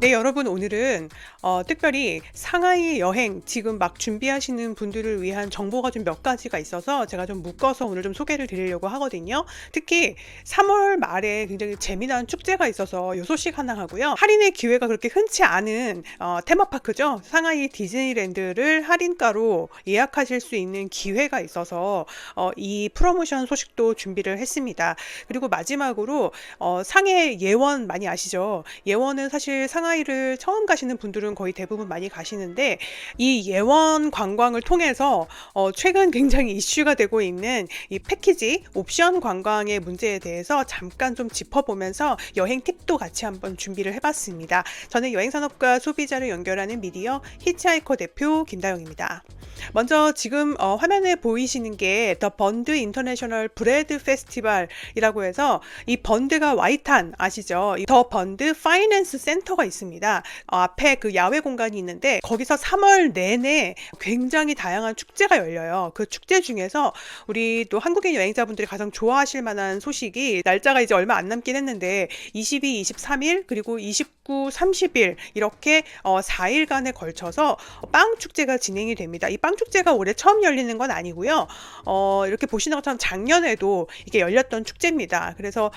네, 여러분 오늘은 어, 특별히 상하이 여행 지금 막 준비하시는 분들을 위한 정보가 좀 몇 가지가 있어서 제가 좀 묶어서 오늘 좀 소개를 드리려고 하거든요. 특히 3월 말에 굉장히 재미난 축제가 있어서 요 소식 하나 하고요. 할인의 기회가 그렇게 흔치 않은 어, 테마파크죠. 상하이 디즈니랜드를 할인가로 예약하실 수 있는 기회가 있어서 어, 이 프로모션 소식도 준비를 했습니다. 그리고 마지막으로 어, 상해 예원 많이 아시죠? 예원은 사실 상하 이를 처음 가시는 분들은 거의 대부분 많이 가시는데 이 예원 관광을 통해서 어, 최근 굉장히 이슈가 되고 있는 이 패키지 옵션 관광의 문제에 대해서 잠깐 좀 짚어보면서 여행 팁도 같이 한번 준비를 해봤습니다. 저는 여행산업과 소비자를 연결하는 미디어 히치하이커 대표 김다영입니다. 먼저 지금 어, 화면에 보이시는 게 더 번드 인터내셔널 브레드 페스티벌이라고 해서 이 번드가 와이탄 아시죠? 이더 번드 파이낸스 센터가 있습니다. 어, 앞에 그 야외 공간이 있는데 거기서 3월 내내 굉장히 다양한 축제가 열려요. 그 축제 중에서 우리 또 한국인 여행자분들이 가장 좋아하실 만한 소식이 날짜가 이제 얼마 안 남긴 했는데 22, 23일 그리고 29, 30일 이렇게 어, 4일간에 걸쳐서 빵 축제가 진행이 됩니다. 이 빵 축제가 올해 처음 열리는 건 아니고요. 어, 이렇게 보시는 것처럼 작년에도 이게 열렸던 축제입니다. 그래서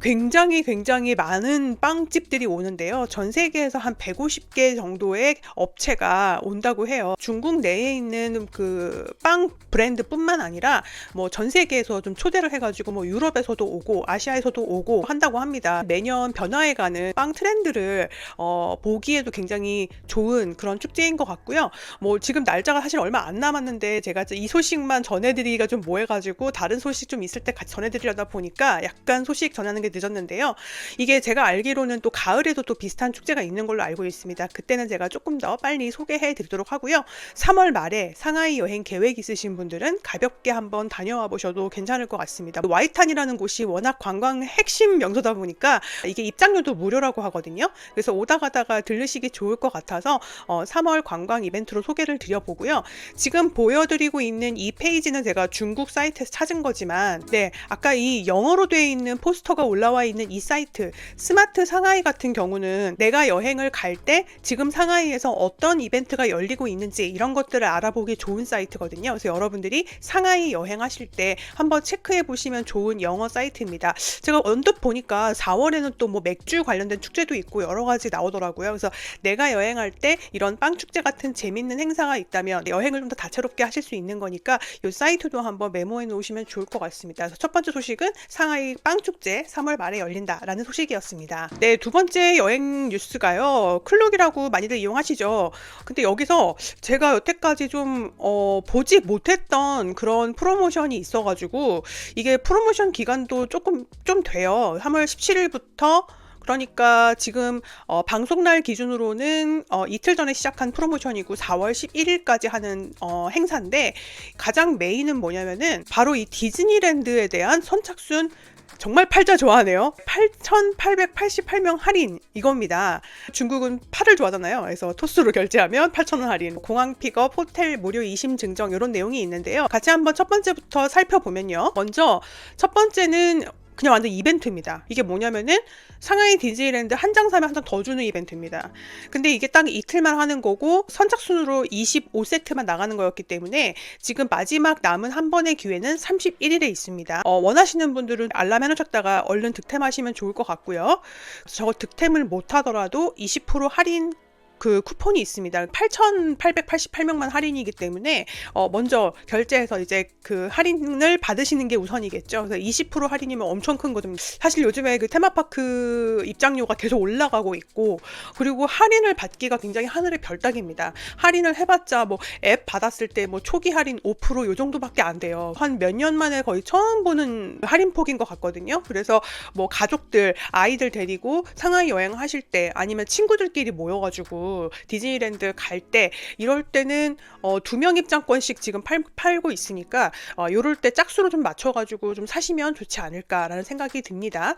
굉장히 굉장히 많은 빵집들이 오는데요. 전 세계에서 한 150개 정도의 업체가 온다고 해요. 중국 내에 있는 그 빵 브랜드뿐만 아니라 뭐 전 세계에서 좀 초대를 해가지고 뭐 유럽에서도 오고 아시아에서도 오고 한다고 합니다. 매년 변화해가는 빵 트렌드를 어, 보기에도 굉장히 좋은 그런 축제인 것 같고요. 뭐 지금 날짜가 사실 얼마 안 남았는데 제가 이 소식만 전해드리기가 좀 뭐해가지고 다른 소식 좀 있을 때 같이 전해드리려다 보니까 약간 소식 전하는 게 늦었는데요. 이게 제가 알기로는 또 가을에도 또 비슷한 축제가 있는 걸로 알고 있습니다. 그때는 제가 조금 더 빨리 소개해 드리도록 하고요. 3월 말에 상하이 여행 계획 있으신 분들은 가볍게 한번 다녀와 보셔도 괜찮을 것 같습니다. 와이탄이라는 곳이 워낙 관광 핵심 명소다 보니까 이게 입장료도 무료라고 하거든요. 그래서 오다 가다가 들르시기 좋을 것 같아서 어, 3월 관광 이벤트로 소개를 드려보고요. 지금 보여드리고 있는 이 페이지는 제가 중국 사이트에서 찾은 거지만, 네, 아까 이 영어로 되어 있는 포스터가 올라 와 있는 이 사이트, 스마트 상하이 같은 경우는 내가 여행을 갈 때 지금 상하이에서 어떤 이벤트가 열리고 있는지 이런 것들을 알아보기 좋은 사이트거든요. 그래서 여러분들이 상하이 여행하실 때 한번 체크해 보시면 좋은 영어 사이트입니다. 제가 언뜻 보니까 4월에는 또 뭐 맥주 관련된 축제도 있고 여러 가지 나오더라고요. 그래서 내가 여행할 때 이런 빵 축제 같은 재밌는 행사가 있다면 여행을 좀 더 다채롭게 하실 수 있는 거니까 이 사이트도 한번 메모해 놓으시면 좋을 것 같습니다. 그래서 첫 번째 소식은 상하이 빵 축제 3월 말에 열린다라는 소식이었습니다. 네, 두 번째 여행 뉴스가요. 클룩이라고 많이들 이용하시죠. 근데 여기서 제가 여태까지 좀 어, 보지 못했던 그런 프로모션이 있어가지고 이게 프로모션 기간도 조금 좀 돼요. 3월 17일부터 그러니까 지금 어, 방송 날 기준으로는 어, 이틀 전에 시작한 프로모션이고 4월 11일까지 하는 어, 행사인데 가장 메인은 뭐냐면은 바로 이 디즈니랜드에 대한 선착순 정말 팔자 좋아하네요. 8,888명 할인 이겁니다. 중국은 팔을 좋아하잖아요. 그래서 토스로 결제하면 8,000원 할인, 공항 픽업, 호텔 무료 이심 증정 이런 내용이 있는데요. 같이 한번 첫 번째부터 살펴보면요. 먼저 첫 번째는 그냥 완전 이벤트입니다. 이게 뭐냐면은 상하이 디즈니랜드 한 장 사면 한 장 더 주는 이벤트입니다. 근데 이게 딱 이틀만 하는 거고 선착순으로 25세트만 나가는 거였기 때문에 지금 마지막 남은 한 번의 기회는 31일에 있습니다. 어, 원하시는 분들은 알람 해놓으셨다가 얼른 득템하시면 좋을 것 같고요. 저 득템을 못 하더라도 20% 할인 그 쿠폰이 있습니다. 8,888명만 할인이기 때문에 어 먼저 결제해서 이제 그 할인을 받으시는 게 우선이겠죠. 그래서 20% 할인이면 엄청 큰 거든. 사실 요즘에 그 테마파크 입장료가 계속 올라가고 있고 그리고 할인을 받기가 굉장히 하늘의 별따기입니다. 할인을 해봤자 뭐 앱 받았을 때 뭐 초기 할인 5%요 정도밖에 안 돼요. 한 몇 년 만에 거의 처음 보는 할인폭인 것 같거든요. 그래서 뭐 가족들 아이들 데리고 상하이 여행 하실 때 아니면 친구들끼리 모여가지고 디즈니랜드 갈 때 이럴 때는 어, 두명 입장권씩 지금 팔, 팔고 있으니까 어, 요럴 때 짝수로 좀 맞춰가지고 좀 사시면 좋지 않을까라는 생각이 듭니다.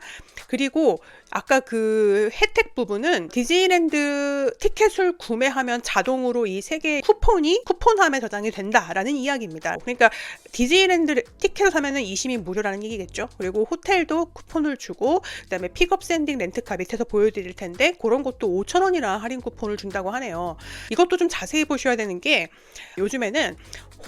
그리고 아까 그 혜택 부분은 디즈니랜드 티켓을 구매하면 자동으로 이 세 개의 쿠폰이 쿠폰함에 저장이 된다라는 이야기입니다. 그러니까 디즈니랜드 티켓을 사면은 이심이 무료라는 얘기겠죠. 그리고 호텔도 쿠폰을 주고 그다음에 픽업 샌딩 렌트카 밑에서 보여드릴 텐데 그런 것도 5천 원이나 할인 쿠폰을 준다고 하네요. 이것도 좀 자세히 보셔야 되는 게 요즘에는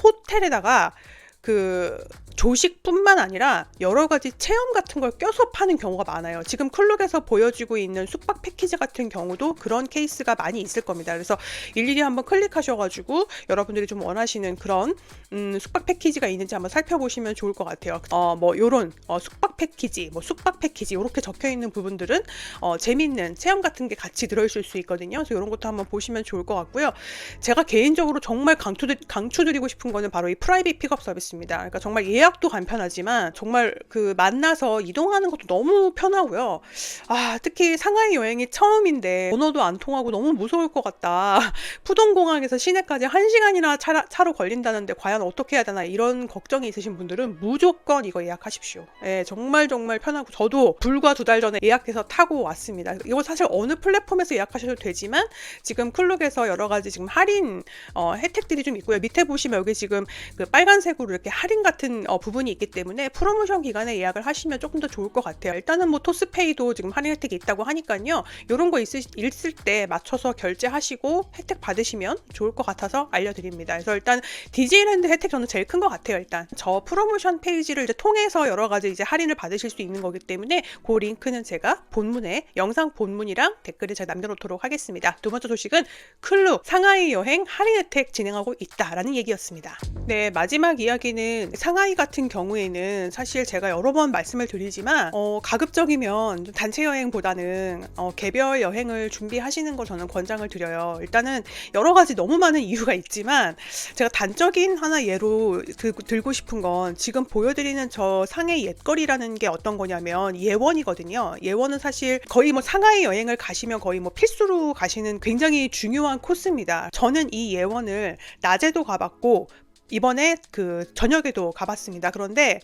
호텔에다가 그 조식뿐만 아니라 여러 가지 체험 같은 걸 껴서 파는 경우가 많아요. 지금 클룩에서 보여지고 있는 숙박 패키지 같은 경우도 그런 케이스가 많이 있을 겁니다. 그래서 일일이 한번 클릭하셔가지고 여러분들이 좀 원하시는 그런 음, 숙박 패키지가 있는지 한번 살펴보시면 좋을 것 같아요. 어, 뭐 요런 어, 숙박 패키지, 뭐 숙박 패키지 이렇게 적혀 있는 부분들은 어, 재밌는 체험 같은 게 같이 들어있을 수 있거든요. 그래서 이런 것도 한번 보시면 좋을 것 같고요. 제가 개인적으로 정말 강추, 강추드리고 싶은 거는 바로 이 프라이빗 픽업 서비스입니다. 그러니까 정말 예약 도 간편하지만 정말 그 만나서 이동하는 것도 너무 편하고요. 아, 특히 상하이 여행이 처음인데 언어도 안 통하고 너무 무서울 것 같다. 푸동공항에서 시내까지 한시간이나 차, 차로 걸린다는데 과연 어떻게 해야 되나 이런 걱정이 있으신 분들은 무조건 이거 예약하십시오. 예, 정말 정말 편하고 저도 불과 두 달 전에 예약해서 타고 왔습니다. 이거 사실 어느 플랫폼에서 예약하셔도 되지만 지금 클룩에서 여러 가지 지금 할인 어, 혜택들이 좀 있고요. 밑에 보시면 여기 지금 그 빨간색으로 이렇게 할인 같은 어, 부분이 있기 때문에 프로모션 기간에 예약을 하시면 조금 더 좋을 것 같아요. 일단은 뭐 토스페이도 지금 할인 혜택이 있다고 하니까요. 이런 거 있을, 있을 때 맞춰서 결제하시고 혜택 받으시면 좋을 것 같아서 알려드립니다. 그래서 일단 디즈니랜드 혜택 저는 제일 큰 것 같아요. 일단 저 프로모션 페이지를 이제 통해서 여러 가지 이제 할인을 받으실 수 있는 거기 때문에 그 링크는 제가 본문에 영상 본문이랑 댓글에 제가 남겨놓도록 하겠습니다. 두 번째 소식은 클룩 상하이 여행 할인 혜택 진행하고 있다라는 얘기였습니다. 네 마지막 이야기는 상하이 같은 경우에는 사실 제가 여러 번 말씀을 드리지만 어, 가급적이면 좀 단체 여행보다는 어, 개별 여행을 준비하시는 걸 저는 권장을 드려요. 일단은 여러 가지 너무 많은 이유가 있지만 제가 단적인 하나 예로 들, 들고 싶은 건 지금 보여드리는 저 상해 옛거리라는 게 어떤 거냐면 예원이거든요. 예원은 사실 거의 뭐 상하이 여행을 가시면 거의 뭐 필수로 가시는 굉장히 중요한 코스입니다. 저는 이 예원을 낮에도 가봤고 이번에 그 저녁에도 가봤습니다. 그런데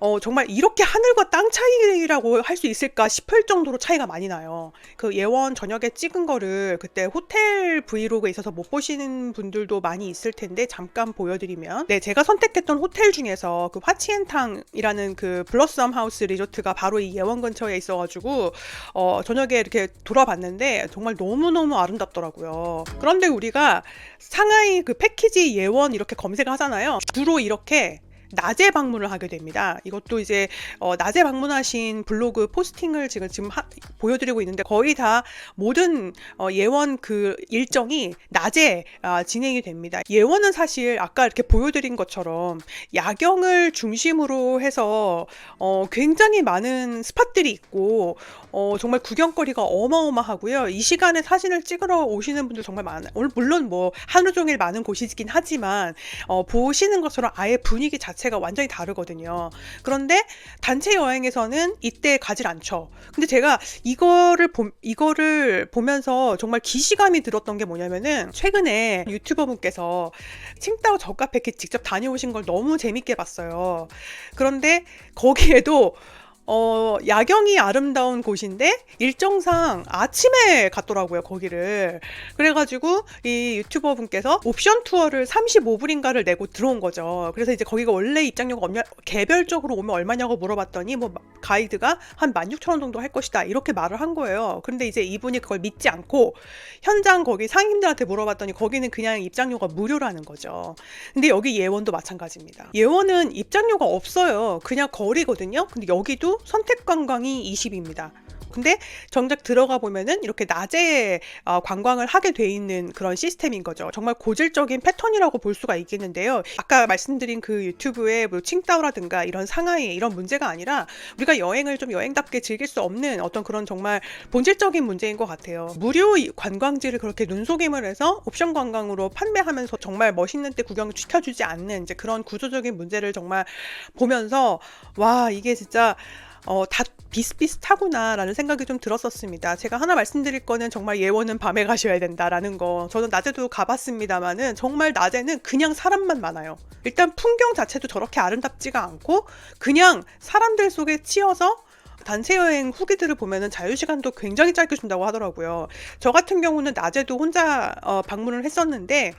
어, 정말 이렇게 하늘과 땅 차이라고 할 수 있을까 싶을 정도로 차이가 많이 나요. 그 예원 저녁에 찍은 거를 그때 호텔 브이로그에 있어서 못 보시는 분들도 많이 있을 텐데 잠깐 보여드리면 네 제가 선택했던 호텔 중에서 그 화치엔탕이라는 그 블러썸 하우스 리조트가 바로 이 예원 근처에 있어가지고 어, 저녁에 이렇게 돌아봤는데 정말 너무너무 아름답더라고요. 그런데 우리가 상하이 그 패키지 예원 이렇게 검색을 하잖아요. 주로 이렇게 낮에 방문을 하게 됩니다. 이것도 이제 어, 낮에 방문하신 블로그 포스팅을 지금 지금 하- 보여드리고 있는데 거의 다 모든 어, 예원 그 일정이 낮에 아, 진행이 됩니다. 예원은 사실 아까 이렇게 보여드린 것처럼 야경을 중심으로 해서 어, 굉장히 많은 스팟들이 있고 어, 정말 구경거리가 어마어마하고요. 이 시간에 사진을 찍으러 오시는 분들 정말 많아요. 물론 뭐 하루 종일 많은 곳이긴 하지만 어, 보시는 것처럼 아예 분위기 자체 가 완전히 다르거든요. 그런데 단체 여행에서는 이때 가질 않죠. 근데 제가 이거를 보, 이거를 보면서 정말 기시감이 들었던 게 뭐냐면은 최근에 유튜버 분께서 칭따오 저가 패키지 직접 다녀오신 걸 너무 재밌게 봤어요. 그런데 거기에도 어, 야경이 아름다운 곳인데 일정상 아침에 갔더라고요, 거기를. 그래가지고 이 유튜버 분께서 옵션 투어를 35불인가를 내고 들어온 거죠. 그래서 이제 거기가 원래 입장료가 없냐, 개별적으로 오면 얼마냐고 물어봤더니 뭐 가이드가 한 16,000원 정도 할 것이다. 이렇게 말을 한 거예요. 근데 이제 이분이 그걸 믿지 않고 현장 거기 상인들한테 물어봤더니 거기는 그냥 입장료가 무료라는 거죠. 근데 여기 예원도 마찬가지입니다. 예원은 입장료가 없어요. 그냥 거리거든요. 근데 여기도 선택 관광이 20입니다. 근데 정작 들어가 보면은 이렇게 낮에 어, 관광을 하게 돼 있는 그런 시스템인 거죠. 정말 고질적인 패턴이라고 볼 수가 있겠는데요. 아까 말씀드린 그 유튜브의 뭐 칭따오라든가 이런 상하이 이런 문제가 아니라 우리가 여행을 좀 여행답게 즐길 수 없는 어떤 그런 정말 본질적인 문제인 것 같아요. 무료 이- 관광지를 그렇게 눈속임을 해서 옵션 관광으로 판매하면서 정말 멋있는 데 구경 시켜주지 않는 이제 그런 구조적인 문제를 정말 보면서 와 이게 진짜 어, 다 비슷비슷하구나라는 생각이 좀 들었었습니다. 제가 하나 말씀드릴 거는 정말 예원은 밤에 가셔야 된다라는 거. 저는 낮에도 가봤습니다만은 정말 낮에는 그냥 사람만 많아요. 일단 풍경 자체도 저렇게 아름답지가 않고 그냥 사람들 속에 치여서 단체 여행 후기들을 보면은 자유 시간도 굉장히 짧게 준다고 하더라고요. 저 같은 경우는 낮에도 혼자 어, 방문을 했었는데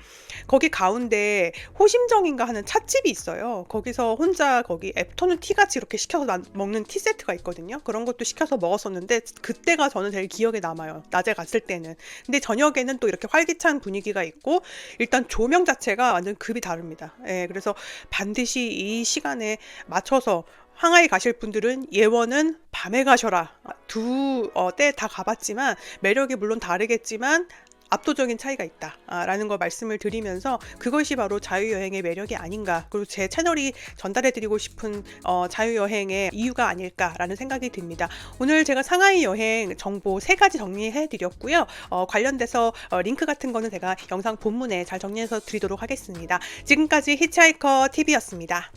거기 가운데 호심정인가 하는 찻집이 있어요. 거기서 혼자 거기 애프터눈 티 같이 이렇게 시켜서 나- 먹는 티 세트가 있거든요. 그런 것도 시켜서 먹었었는데 그때가 저는 제일 기억에 남아요. 낮에 갔을 때는. 근데 저녁에는 또 이렇게 활기찬 분위기가 있고 일단 조명 자체가 완전 급이 다릅니다. 예, 그래서 반드시 이 시간에 맞춰서 항하이 가실 분들은 예원은 밤에 가셔라. 두 때 다 가봤지만 매력이 물론 다르겠지만 압도적인 차이가 있다라는 걸 말씀을 드리면서 그것이 바로 자유여행의 매력이 아닌가 그리고 제 채널이 전달해드리고 싶은 어, 자유여행의 이유가 아닐까라는 생각이 듭니다. 오늘 제가 상하이 여행 정보 세 가지 정리해드렸고요. 어, 관련돼서 어, 링크 같은 거는 제가 영상 본문에 잘 정리해서 드리도록 하겠습니다. 지금까지 히치하이커 TV였습니다.